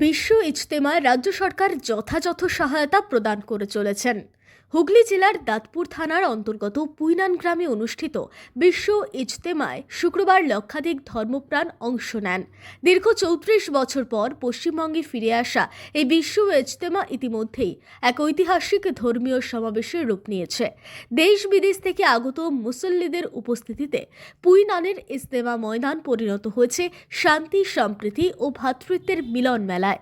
বিশ্ব ইজতেমায় রাজ্য সরকার যথাযথ সহায়তা প্রদান করে চলেছেন। হুগলি জেলার দাঁতপুর থানার অন্তর্গত পুইনান গ্রামে অনুষ্ঠিত বিশ্ব ইজতেমায় শুক্রবার লক্ষাধিক ধর্মপ্রাণ অংশ নেন। দীর্ঘ চৌত্রিশ বছর পর পশ্চিমবঙ্গে ফিরে আসা এই বিশ্ব ইজতেমা ইতিমধ্যেই এক ঐতিহাসিক ধর্মীয় সমাবেশের রূপ নিয়েছে। দেশ বিদেশ থেকে আগত মুসল্লিদের উপস্থিতিতে পুইনানের ইজতেমা ময়দান পরিণত হয়েছে শান্তি, সম্প্রীতি ও ভ্রাতৃত্বের মিলন মেলায়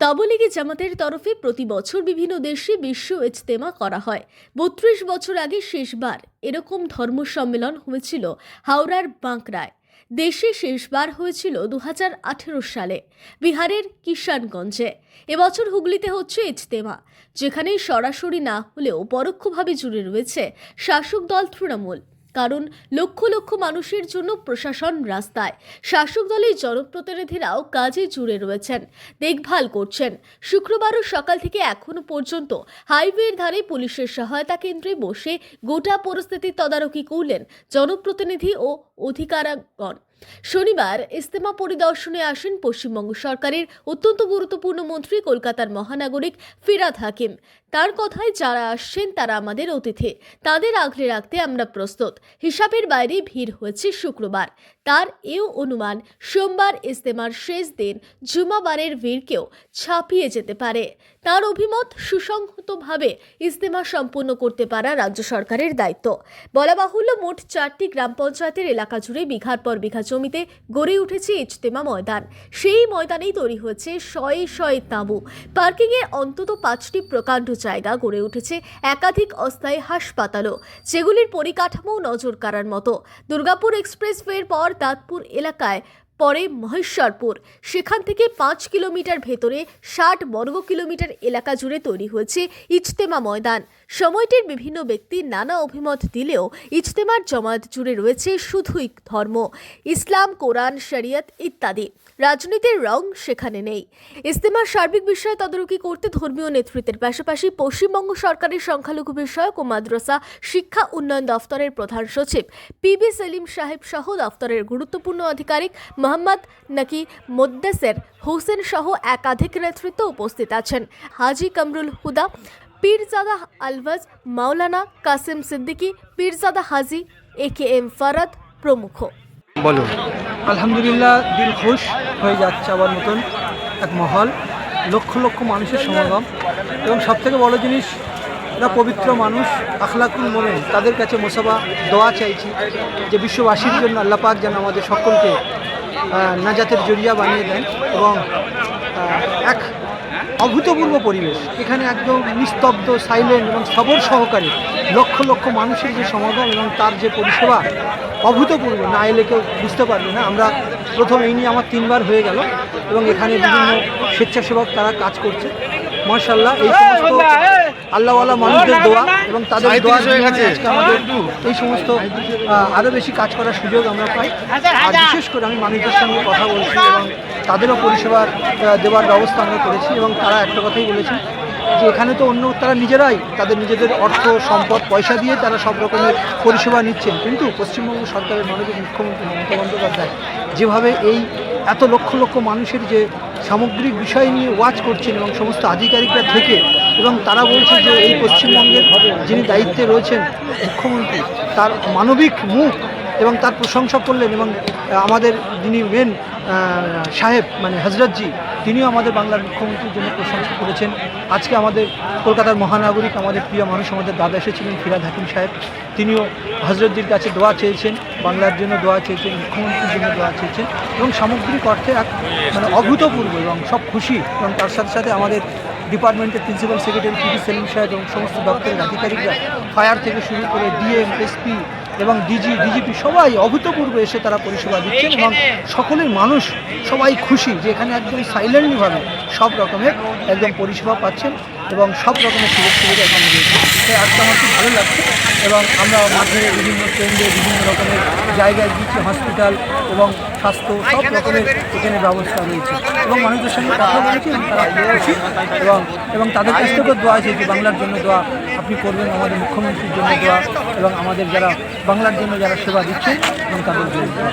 তবলিগি জামাতের তরফে প্রতি বছর বিভিন্ন দেশে বিশ্ব ইজতেমা করা হয়। বত্রিশ বছর আগে শেষবার এরকম ধর্ম সম্মেলন হয়েছিল হাওড়ার বাঁকড়ায়। দেশে শেষবার হয়েছিল দু হাজার আঠেরো সালে বিহারের কিষানগঞ্জে। এবছর হুগলিতে হচ্ছে ইজতেমা যেখানে সরাসরি না হলেও পরোক্ষভাবে জুড়ে রয়েছে শাসক দল তৃণমূল। কারণ লক্ষ লক্ষ মানুষের জন্য প্রশাসন রাস্তায়। শাসক দলের জনপ্রতিনিধিরাও কাজে জুড়ে রয়েছেন। দেখভাল করছেন। শুক্রবারও সকাল থেকে এখনও পর্যন্ত হাইওয়ের ধারে পুলিশের সহায়তা কেন্দ্রে বসে গোটা পরিস্থিতির তদারকি করলেন জনপ্রতিনিধি ও অধিকারগণ। শনিবার ইস্তেমা পরিদর্শনে আসেন পশ্চিমবঙ্গ সরকারের অত্যন্ত গুরুত্বপূর্ণ মন্ত্রী কলকাতার মহানাগরিক ফিরাদ হাকিম। তার কথায় যারা আসছেন তারা আমাদের অতিথি। তাদের আগলে রাখতে আমরা প্রস্তুত। হিসাবের বাইরে ভিড় হয়েছে শুক্রবার। তার এও অনুমান, সোমবার ইস্তেমার শেষ দিন জুমাবারের ভিড়কেও ছাপিয়ে যেতে পারে। তার অভিমত সুসংহতভাবে ইস্তেমা সম্পন্ন করতে পারা রাজ্য সরকারের দায়িত্ব। বলা বাহুল্য, মোট চারটি গ্রাম পঞ্চায়েতের এলাকা জুড়ে বিঘার পর বিঘা জমিতে গড়ে উঠেছে ইজতেমা ময়দান। সেই ময়দানেই তৈরি হয়েছে শয়ে শয়ে তাঁবু। পার্কিংয়ে অন্তত পাঁচটি প্রকাণ্ড জায়গা গড়ে উঠেছে একাধিক অস্থায়ী হাসপাতালও, যেগুলির পরিকাঠামো নজর কাড়ার মতো। দুর্গাপুর এক্সপ্রেসওয়ের পর দাঁতপুর এলাকায় পরে মহেশ্বরপুর। সেখান থেকে পাঁচ কিলোমিটার ভেতরে ষাট বর্গ কিলোমিটার এলাকা জুড়ে তৈরি হয়েছে ইজতেমা ময়দান। সময়টির বিভিন্ন ব্যক্তি নানা অভিমত দিলেও ইজতেমার জমায়েত জুড়ে রয়েছে শুধুই ধর্ম। ইসলাম, কোরআন, শরিয়ত ইত্যাদি। রাজনীতির রং সেখানে নেই। ইজতেমার সার্বিক বিষয়ে তদারকি করতে ধর্মীয় নেতৃত্বের পাশাপাশি পশ্চিমবঙ্গ সরকারের সংখ্যালঘু বিষয়ক ও মাদ্রাসা শিক্ষা উন্নয়ন দফতরের প্রধান সচিব পি বি সেলিম সাহেব সহ দফতরের গুরুত্বপূর্ণ আধিকারিক মোহাম্মদ নাকি মোদ্দেসের হোসেন সহ একাধিক নেতৃত্ব উপস্থিত আছেন। হাজি কামরুল হুদা পীরজাদা আলভাজ মাওলানা কাসিম সিদ্দিকী পীরজাদা হাজি এ কে এম ফারাদ প্রমুখ। বলুন। আলহামদুলিল্লাহ দিল খুশ হয়ে যাচ্ছে আবার নতুন এক মহল লক্ষ লক্ষ মানুষের সমাগম এবং সবথেকে বড় জিনিস এরা পবিত্র মানুষ আখলাকুল মোমেন তাদের কাছে মোসাবা দোয়া চাইছি যে বিশ্ববাসীর জন্য আল্লাহ পাক যেন আমাদের সকলকে নাজাতের জরিয়া বানিয়ে দেন এবং এক অভূতপূর্ব পরিবেশ। এখানে একদম নিস্তব্ধ সাইলেন্ট এবং সবর সহকারে লক্ষ লক্ষ মানুষের যে সমাগম এবং তার যে পরিষেবা, অভূতপূর্ব। না এলে কেউ বুঝতে পারবে না। আমরা প্রথম এই নিয়ে আমার তিনবার হয়ে গেল এবং এখানে বিভিন্ন স্বেচ্ছাসেবক তারা কাজ করছে। মার্শাল্লাহ এই সমস্ত আল্লাহওয়ালা মানুষদের দোয়া এবং তাদের দোয়া আজকে আমাদের এই সমস্ত আরও বেশি কাজ করার সুযোগ আমরা পাই। আর বিশেষ করে আমি মানুষদের সঙ্গে কথা বলছি এবং তাদেরও পরিষেবার দেওয়ার ব্যবস্থা আমরা করেছি এবং তারা একটা কথাই বলেছে যে এখানে তো অন্য তারা নিজেরাই তাদের নিজেদের অর্থ সম্পদ পয়সা দিয়ে তারা সব রকমের পরিষেবা নিচ্ছেন। কিন্তু পশ্চিমবঙ্গ সরকারের মাননীয় মুখ্যমন্ত্রী মমতা বন্দ্যোপাধ্যায় যেভাবে এই এত লক্ষ লক্ষ মানুষের যে সামগ্রিক বিষয় নিয়ে ওয়াচ করছেন এবং সমস্ত আধিকারিকরা থেকে, এবং তারা বলছে যে এই পশ্চিমবঙ্গের যিনি দায়িত্বে রয়েছেন মুখ্যমন্ত্রী, তার মানবিক মুখ এবং তার প্রশংসা করলেন এবং আমাদের যিনি মেন সাহেব মানে হজরতজি, তিনিও আমাদের বাংলার মুখ্যমন্ত্রীর জন্য প্রশংসা করেছেন। আজকে আমাদের কলকাতার মহানাগরিক, আমাদের প্রিয় মানুষ, আমাদের দাদা এসেছিলেন, ফিরাদ হাকিম সাহেব। তিনিও হজরতজির কাছে দোয়া চেয়েছেন, বাংলার জন্য দোয়া চেয়েছেন, মুখ্যমন্ত্রীর জন্য দোয়া চেয়েছেন এবং সামগ্রিক অর্থে এক মানে অভূতপূর্ব এবং সব খুশি। এবং তার সাথে সাথে আমাদের ডিপার্টমেন্টের প্রিন্সিপাল সেক্রেটারি পিডি সেলিম সাহেব এবং সমস্ত দপ্তরের আধিকারিকরা ফায়ার থেকে শুরু করে ডিএম এসপি এবং ডিজি, ডিজিপি সবাই অভূতপূর্ব এসে তারা পরিষেবা দিচ্ছেন এবং সকলের মানুষ সবাই খুশি যে এখানে একদম সাইলেন্টভাবে সব রকমের একদম পরিষেবা পাচ্ছেন। এবং সব রকমের সুযোগ সুবিধা এখানে রয়েছে। তাই আজকে আমার খুব ভালো লাগছে এবং আমরা মাঠে বিভিন্ন কেন্দ্রে বিভিন্ন রকমের জায়গায় দিচ্ছি হসপিটাল এবং স্বাস্থ্য সব রকমের এখানে ব্যবস্থা রয়েছে। এবং মানুষের সঙ্গে কথা বলেছি এবং তারা খুশি এবং এবং তাদের কাছ থেকেও দোয়া আছে যে বাংলার জন্য দোয়া আপনি করবেন, আমাদের মুখ্যমন্ত্রীর জন্য দোয়া এবং আমাদের যারা বাংলার জন্য যারা সেবা দিচ্ছেন, এবং তাদের জন্য দোয়া।